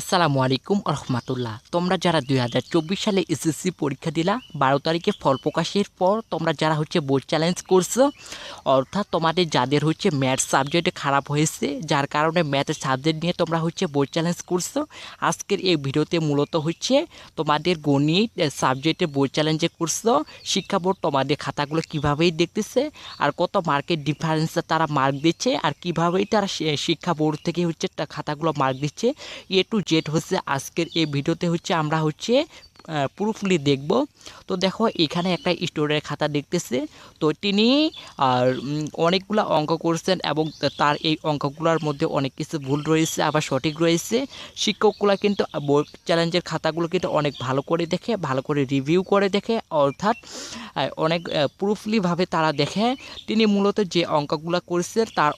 আসসালামু আলাইকুম রহমতুল্লাহ তোমরা যারা দুই হাজার চব্বিশ সালে এসএসসি পরীক্ষা দিলা, বারো তারিখে ফল প্রকাশের পর তোমরা যারা হচ্ছে বোর্ড চ্যালেঞ্জ করছ, অর্থাৎ তোমাদের যাদের হচ্ছে ম্যাথ সাবজেক্টে খারাপ হয়েছে, যার কারণে ম্যাথের সাবজেক্ট নিয়ে তোমরা হচ্ছে বোর্ড চ্যালেঞ্জ করছ, আজকের এই ভিডিওতে মূলত হচ্ছে তোমাদের গণিত সাবজেক্টে বোর্ড চ্যালেঞ্জে করছ, শিক্ষা বোর্ড তোমাদের খাতাগুলো কীভাবেই দেখতেছে, আর কত মার্কের ডিফারেন্সে তারা মার্ক দিচ্ছে, আর কীভাবেই তারা শিক্ষা বোর্ড থেকে হচ্ছে খাতাগুলো মার্ক দিচ্ছে, এ টু জেড হচ্ছে আজকের এই ভিডিওতে হচ্ছে আমরা হচ্ছে পুরোপুরি দেখব। তো দেখো, এখানে একটা স্টোরের খাতা দেখতেছে। তো তিনি, আর অনেকগুলা অঙ্ক করছেন এবং তার এই অঙ্কগুলোর মধ্যে অনেক কিছু ভুল রয়েছে, আবার সঠিক রয়েছে। শিক্ষকগুলা কিন্তু বোর্ড চ্যালেঞ্জের খাতাগুলো কিন্তু অনেক ভালো করে দেখে, ভালো করে রিভিউ করে দেখে, অর্থাৎ অনেক প্রুফলিভাবে তারা দেখে। তিনি মূলত যে অঙ্কগুলো করছেন, তার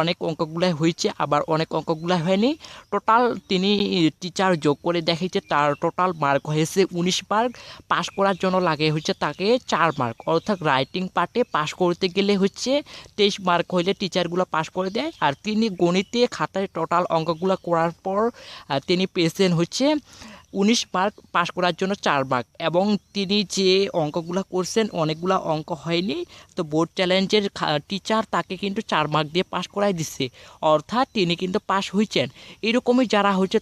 অনেক অঙ্কগুলাই হয়েছে, আবার অনেক অঙ্কগুলাই হয়নি। টোটাল তিনি, টিচার যোগ করে দেখেছে, তার টোটাল মার্ক হয়েছে উনিশ মার্ক পাস করার জন্য লাগে হচ্ছে তাকে চার মার্ক অর্থাৎ রাইটিং পার্টে পাস করতে গেলে হচ্ছে তেইশ মার্ক হইলে টিচারগুলো পাস করে দেয়। আর তিনি গণিতে খাতায় টোটাল অঙ্কগুলো করার পর তিনি পেয়েছেন হচ্ছে উনিশ মার্ক পাস করার জন্য চার মার্ক এবং তিনি যে অঙ্কগুলো করছেন, অনেকগুলো অঙ্ক হয়নি। তো বোর্ড চ্যালেঞ্জের টিচার তাকে কিন্তু চার মার্ক দিয়ে পাস করাই দিচ্ছে অর্থাৎ তিনি কিন্তু পাস হয়েছেন এরকমই যারা হচ্ছে